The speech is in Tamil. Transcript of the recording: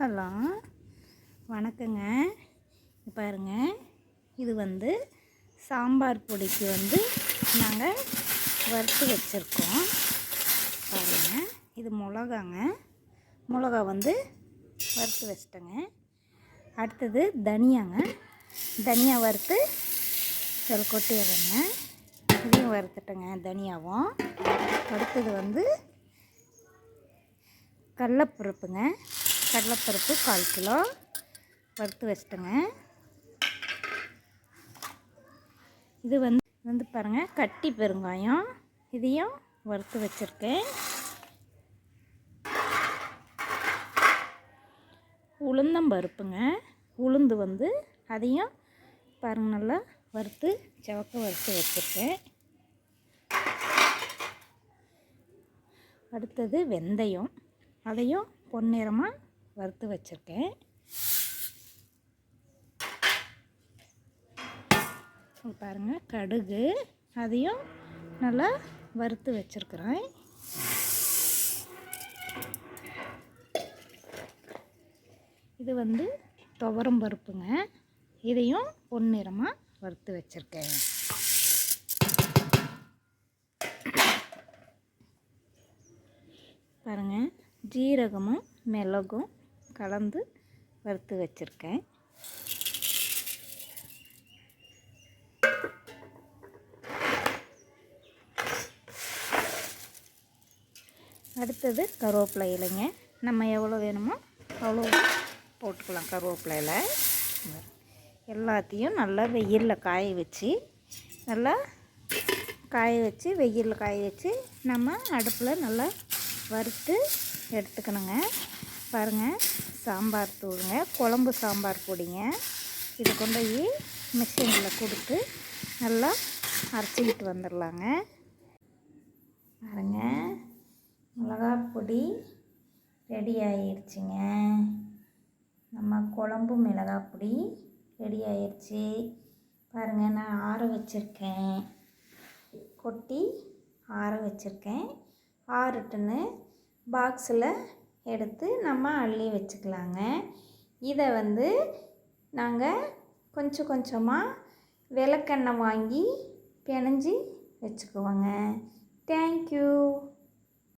ஹலோ வணக்கங்க. பாருங்க. இது வந்து சாம்பார் பொடிக்கு வந்து நாங்கள் வறுத்து வச்சுருக்கோம். பாருங்க. இது மிளகாங்க. மிளகா வந்து வறுத்து வச்சிட்டேங்க. அடுத்தது தனியாங்க. தனியா வறுத்து சில கொட்டிடுறேங்க. இதையும் வறுத்துட்டேங்க தனியாவும். அடுத்தது வந்து கடலப்பருப்புங்க. கடலைப்பருப்பு கால் கிலோ வறுத்து வச்சிட்டேங்க. இது வந்து வந்து பாருங்கள் கட்டி பெருங்காயம். இதையும் வறுத்து வச்சுருக்கேன். உளுந்தம்பருப்புங்க உளுந்து வந்து அதையும் பாருங்கள் நல்லா வறுத்து செவக்க வறுத்து வச்சுருக்கேன். அடுத்தது வெந்தயம். அதையும் பொன்னிறமாக வறுத்து வச்சுருக்கேன். பாருங்கள் பாருங்க கடுகு அதையும் நல்லா வறுத்து வச்சுருக்குறேன். இது வந்து துவரம் பருப்புங்க. இதையும் பொன்னிறமாக வறுத்து வச்சுருக்கேன். பாருங்கள் ஜீரகமும் மிளகும் கலந்து வறுத்து வச்சுருக்கேன். அடுத்தது கருவேப்பிலை இலைங்க. நம்ம எவ்வளோ வேணுமோ அவ்வளோ போட்டுக்கலாம் கருவேப்பிலையில் எல்லாத்தையும் நல்லா வெயிலில் காய வச்சு நல்லா காய வச்சு வெயிலில் காய வச்சு நம்ம அடுப்பில் நல்லா வறுத்து எடுத்துக்கணுங்க. பாருங்கள் சாம்பார் தூளுங்க குழம்பு சாம்பார் பொடிங்க. இது கொண்டு போய் மிஷினில் கொடுத்து நல்லா அரைச்சிக்கிட்டு வந்துடலாங்க. பாருங்க மிளகாய் பொடி ரெடி ஆயிடுச்சுங்க நம்ம குழம்பு மிளகாய் பொடி ரெடி ஆயிடுச்சு பாருங்கள் நான் ஆற வச்சுருக்கேன். கொட்டி ஆற வச்சுருக்கேன். ஆறட்டுன்னு பாக்ஸில் எடுத்து நம்ம அள்ளி வச்சுக்கலாங்க. இதை வந்து நாங்கள் கொஞ்சம் கொஞ்சமாக விளக்கெண்ணெய் வாங்கி பிணைஞ்சி வச்சுக்குவோங்க. தேங்க்யூ